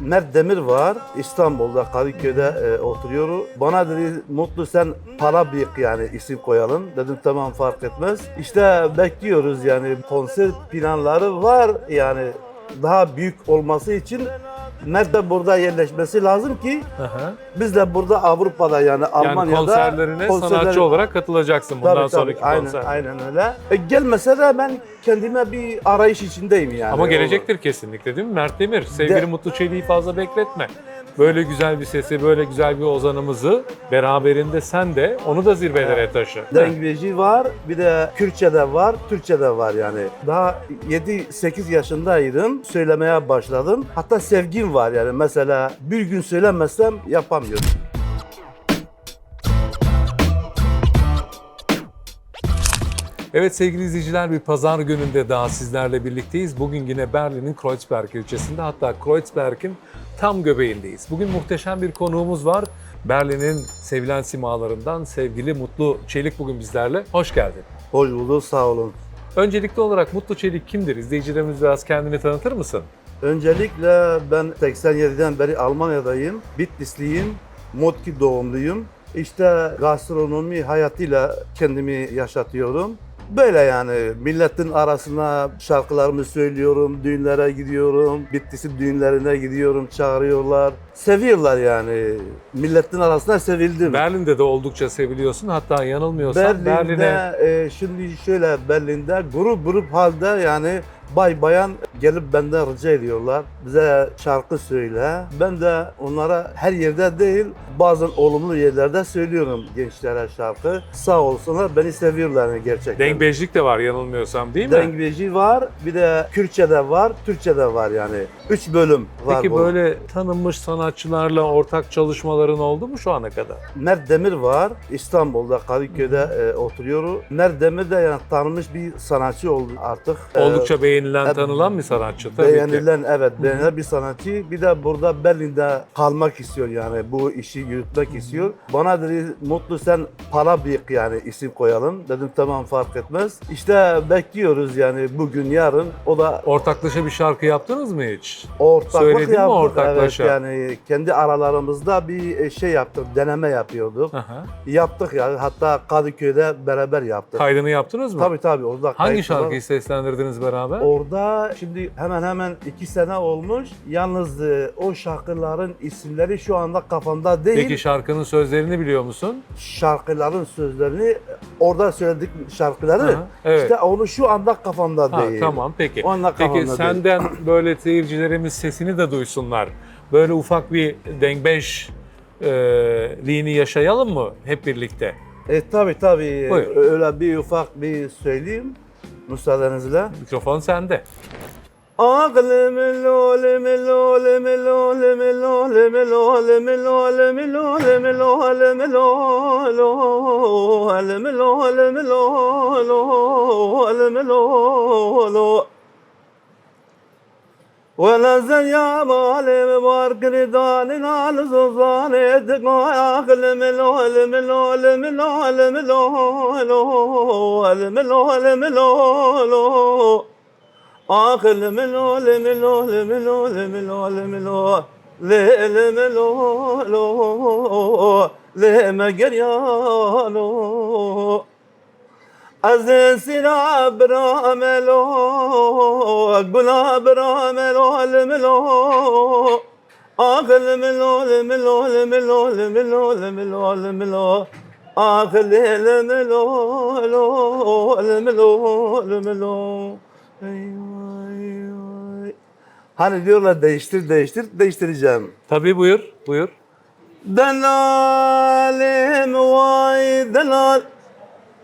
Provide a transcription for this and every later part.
Mert Demir var. İstanbul'da Kadıköy'de e, oturuyor. Bana dedi Mutlu sen para büyük yani isim koyalım. Dedim tamam fark etmez. İşte bekliyoruz yani konser planları var yani daha büyük olması için Mert de burada yerleşmesi lazım ki Aha. biz de burada Avrupa'da yani Yani Almanya'da konserlerine konserler- sanatçı olarak katılacaksın bundan Tabii, tabii. sonraki aynen, konser. aynen öyle. E, gelmese de ben kendime bir arayış içindeyim yani. Ama gelecektir kesinlikle değil mi? Mert Demir, sevgili De- Mutlu Çelik'i fazla bekletme. Böyle güzel bir sesi, böyle güzel bir ozanımızı beraberinde sen de onu da zirvelere taşı. Dengeci var, bir de Kürtçe'de var, Türkçe'de var yani. Daha 7-8 yaşındaydım, söylemeye başladım. Hatta sevgim var yani mesela bir gün söylemezsem yapamıyorum. Evet sevgili izleyiciler bir pazar gününde daha sizlerle birlikteyiz. Bugün yine Berlin'in Kreuzberg ilçesinde hatta Kreuzberg'in tam göbeğindeyiz. Bugün muhteşem bir konuğumuz var. Berlin'in sevilen simalarından sevgili Mutlu Çelik bugün bizlerle. Hoş geldin. Hoş bulduk, sağ olun. Öncelikli olarak Mutlu Çelik kimdir? İzleyicilerimiz biraz kendini tanıtır mısın? Öncelikle ben 87'den beri Almanya'dayım. Bitlisliyim, Motki doğumluyum. İşte gastronomi hayatıyla kendimi yaşatıyorum. Böyle yani milletin arasına şarkılarımı söylüyorum, düğünlere gidiyorum, Bitlis'in düğünlerine gidiyorum, çağırıyorlar. Seviyorlar yani. Milletin arasında sevildim. Berlin'de de oldukça seviliyorsun. Hatta yanılmıyorsam Berlin'de Berlin'e e, şimdi şöyle Berlin'de grup grup halde yani bay bayan gelip benden rica ediyorlar. Bize şarkı söyle. Ben de onlara her yerde değil bazen olumlu yerlerde söylüyorum gençlere şarkı. Sağ olsunlar beni seviyorlar gerçekten. dengbejlik de var yanılmıyorsam değil mi? Dengeci var, bir de Kürtçe'de var, Türkçe'de var yani. Üç bölüm var Peki bunun. böyle tanınmış sanatçılarla ortak çalışmaların oldu mu şu ana kadar? Mert Demir var. İstanbul'da Kadıköy'de e, oturuyor. Mert Demir de yani tanınmış bir sanatçı oldu artık. E, Oldukça beğenilen, e, tanılan bir sanatçı tabii ki. beğenilen evet beğenilen bir sanatçı. Bir de burada Berlin'de kalmak istiyor yani bu işi yürütmek istiyor. Bana dedi Mutlu sen para büyük yani isim koyalım. Dedim tamam fark etmez. İşte bekliyoruz yani bugün yarın. O da Ortaklaşa bir şarkı yaptınız mı hiç? ortaklık Söyledin mi yaptık. ortaklaşa? Evet yani kendi aralarımızda bir şey yaptık. Deneme yapıyorduk. Aha. Yaptık yani hatta Kadıköy'de beraber yaptık. Kaydını yaptınız mı? Tabii tabii orada Hangi var. şarkıyı seslendirdiniz beraber? Orada şimdi hemen hemen iki sene olmuş. Yalnız e, o şarkıların isimleri şu anda kafamda değil. Peki şarkının sözlerini biliyor musun? şarkıların sözlerini orada söyledik şarkıları. Aha, evet. İşte onu şu anda kafamda Ha, değil. tamam peki. O anda Peki kafamda değil. senden böyle seyircilerimiz sesini de duysunlar. Böyle ufak bir dengbeş e, liğini yaşayalım mı hep birlikte? E tabii tabii. Buyur. Öyle bir ufak bir söyleyeyim müsaadenizle. Mikrofon sende. ولزيا مالي بوركري داني نال زوزاني دقو يا الملو الملو الملو الملو الملو الملو آخ الملو الملو الملو الملو الملو للملو لمجريانو لما قريانو از سینا براملو گلا براملو الملو آخل ملو الملو الملو الملو الملو الملو آخل الملو الملو الملو Hani diyorlar değiştir değiştir değiştireceğim. Tabii buyur, buyur. Delalim vay delal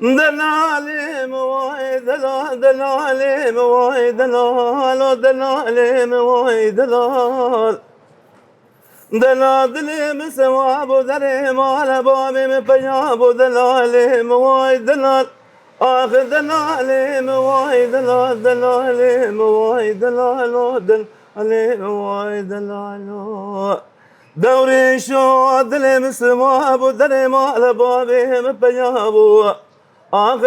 دلالي واي دلال دلالي واي دلال دلالي واي دلال. دلالي سواب دري دلالي واي دلال. آخ دلالي واي دلال دلالي واي دلال دلالي واي دلال. دوري شو دلي مسواب دري مال بابي مبياب Ağlı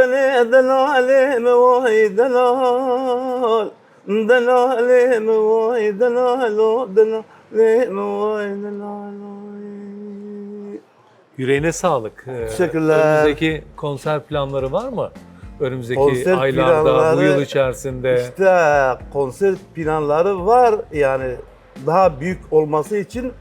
delalim vay delal Delalim vay delal Delalim vay delal Yüreğine sağlık. Ee, Teşekkürler. Önümüzdeki konser planları var mı? Önümüzdeki konser aylarda, planları, bu yıl içerisinde. İşte konser planları var. Yani daha büyük olması için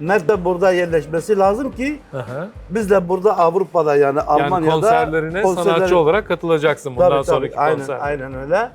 nerede burada yerleşmesi lazım ki Aha. biz de burada Avrupa'da yani Yani Almanya'da konserlerine konserleri- sanatçı olarak katılacaksın bundan Tabii, tabii. sonraki aynen, konser. Aynen öyle.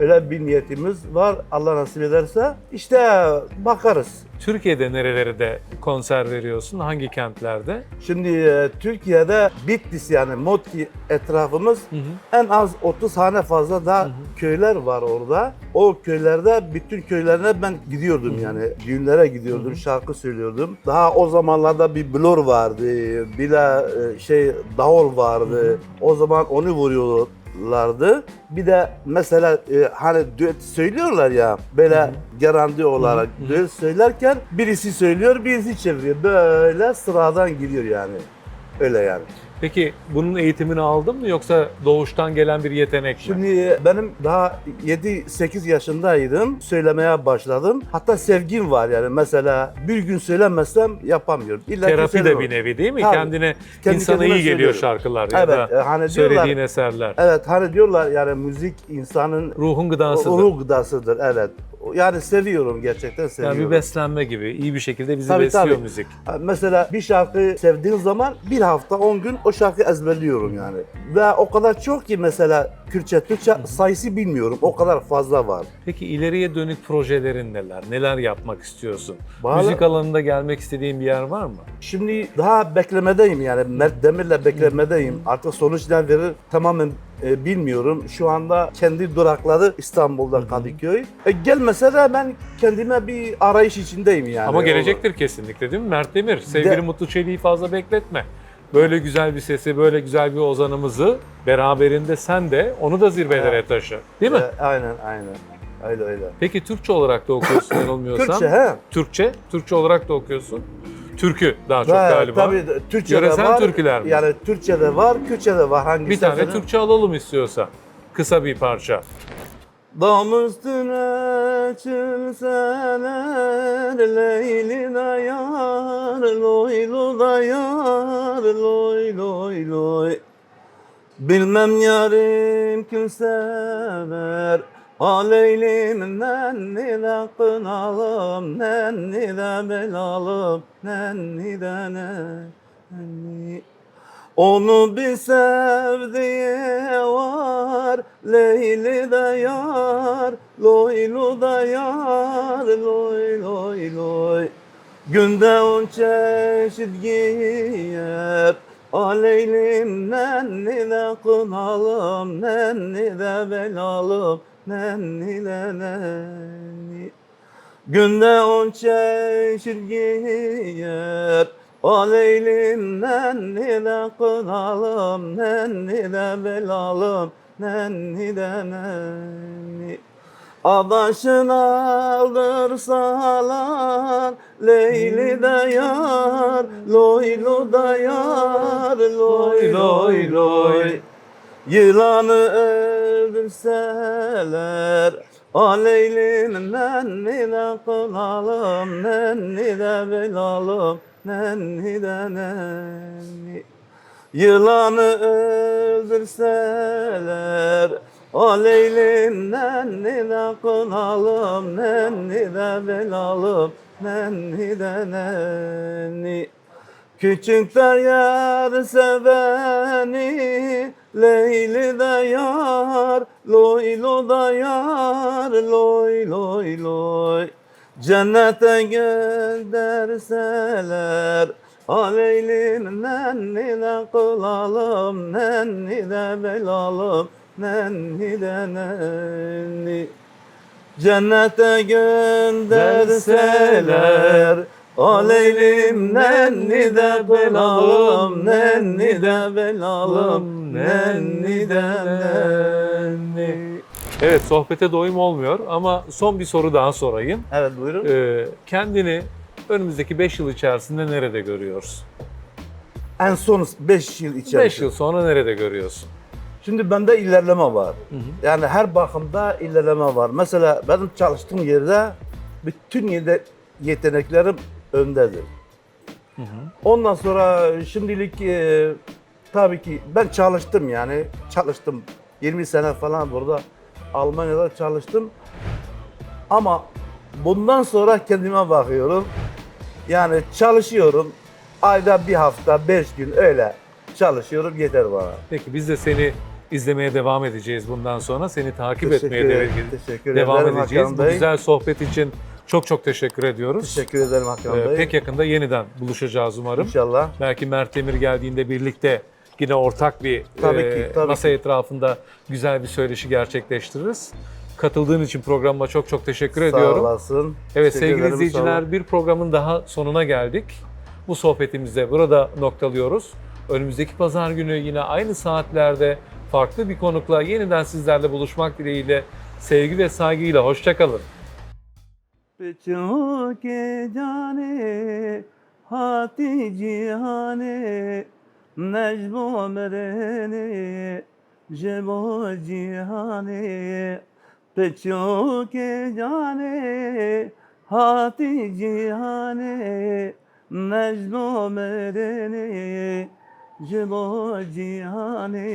Öyle bir niyetimiz var. Allah nasip ederse. İşte bakarız. Türkiye'de nerelerde konser veriyorsun? Hangi kentlerde? Şimdi e, Türkiye'de Bitlis yani Motki etrafımız Hı hı. en az 30 hane fazla da köyler var orada. O köylerde bütün köylerine ben gidiyordum yani. Düğünlere gidiyordum, şarkı söylüyordum. Daha o zamanlarda bir blor vardı, bir de e, şey davul vardı. O zaman onu vuruyorlardı. Bir de mesela e, hani düet söylüyorlar ya böyle garanti olarak düet söylerken birisi söylüyor, birisi çeviriyor. Böyle sıradan gidiyor yani. Öyle yani. Peki bunun eğitimini aldın mı yoksa doğuştan gelen bir yetenek mi? Şimdi benim daha 7-8 yaşındaydım. Söylemeye başladım. Hatta sevgim var yani. Mesela bir gün söylemezsem yapamıyorum. İlla Terapi de bir nevi değil mi? Tabii. Kendine Kendi insana iyi geliyor söylüyorum. şarkılar ya Evet, da e, hani söylediğin diyorlar, eserler. evet hani diyorlar yani müzik insanın Ruhun gıdasıdır. ruh gıdasıdır. Evet. Yani seviyorum gerçekten yani seviyorum. bir beslenme gibi. iyi bir şekilde bizi Tabii, besliyor tabii. müzik. Mesela bir şarkı sevdiğim zaman bir hafta 10 gün o şarkıyı ezberliyorum yani. Ve o kadar çok ki mesela Kürtçe, Türkçe sayısı bilmiyorum. O kadar fazla var. Peki ileriye dönük projelerin neler? Neler yapmak istiyorsun? Vallahi- Müzik alanında gelmek istediğin bir yer var mı? Şimdi daha beklemedeyim yani Mert Demir'le beklemedeyim. Artık sonuç ne verir tamamen e, bilmiyorum. Şu anda kendi durakladı İstanbul'da Kadıköy. E, gelmese de ben kendime bir arayış içindeyim yani. Ama gelecektir kesinlikle değil mi? Mert Demir, sevgili De- Mutlu Çelik'i fazla bekletme. Böyle güzel bir sesi, böyle güzel bir ozanımızı beraberinde sen de onu da zirvelere taşı. Değil mi? E, aynen aynen. Öyle öyle. Peki Türkçe olarak da okuyorsun yanılmıyorsam. Türkçe he? Türkçe, Türkçe olarak da okuyorsun. Türkü daha çok Ve galiba. Tabii Türkçe de Yöresel var. türküler mi? Yani Türkçe de var, Kürtçe de var. Hangisi bir tane efendim? Türkçe alalım istiyorsa. Kısa bir parça. Dam üstüne çılseler Leyli de yar Loylu da yar Loy loy loy Bilmem yarim kim sever Ha Leylim nenni de kınalım Nenni de belalım Nenni de nenni onu bir sevdiği var, Leyli de yar, Loylu da yar, loy loy loy. Günde on çeşit giyer, Aleylim nenni de kınalım, nenni de belalım, Günde on çeşit giyer. Aleylim nenni de kınalım Nenni de belalım Nenni de nenni Adaşın aldırsalar Leyli de yar Loylu da yar Loy loy loy Yılanı öldürseler Aleylim nenni de kılalım Nenni de belalım Nenni de nenni. Yılanı öldürseler Aleylim nenni de kılalım Nenni de belalım Nenni de nenni. Küçükler yar seveni Leyli de yar da yar Loy loy loy. Cennete gönderseler Aleylim nenni de kılalım Nenni de belalım Nenni de nenni. Cennete gönderseler Aleylim nenni de belalım Nenni de belalım Nenni de nenni Evet sohbete doyum olmuyor ama son bir soru daha sorayım. Evet buyurun. Ee, kendini önümüzdeki 5 yıl içerisinde nerede görüyorsun? En son 5 yıl içerisinde. 5 yıl sonra nerede görüyorsun? Şimdi bende ilerleme var. Yani her bakımda ilerleme var. Mesela benim çalıştığım yerde bütün yerde yeteneklerim öndedir. Ondan sonra şimdilik e, tabii ki ben çalıştım yani çalıştım 20 sene falan burada Almanya'da çalıştım ama bundan sonra kendime bakıyorum yani çalışıyorum ayda bir hafta beş gün öyle çalışıyorum yeter bana. Peki biz de seni izlemeye devam edeceğiz bundan sonra. Seni takip Teşekkür etmeye ederim, de- teşekkür devam ederim edeceğiz. Bu güzel sohbet için çok çok teşekkür ediyoruz. Teşekkür ederim Hakan Ee, Bey. pek yakında yeniden buluşacağız umarım. İnşallah. Belki Mert Demir geldiğinde birlikte yine ortak bir Tabii e, ki, tabii masa ki. etrafında güzel bir söyleşi gerçekleştiririz. Katıldığın için programıma çok çok teşekkür Sağ ediyorum. olasın. Evet Teşekkür sevgili ederim, sağ izleyiciler bir programın daha sonuna geldik. Bu sohbetimizi burada noktalıyoruz. Önümüzdeki pazar günü yine aynı saatlerde farklı bir konukla yeniden sizlerle buluşmak dileğiyle sevgi ve saygıyla hoşçakalın. पिछों के जाने हाथी जिहाने नजमों में रहने जबो जिहाने पिछों के जाने हाथी जिहाने नजमों में रहने जबो जिहाने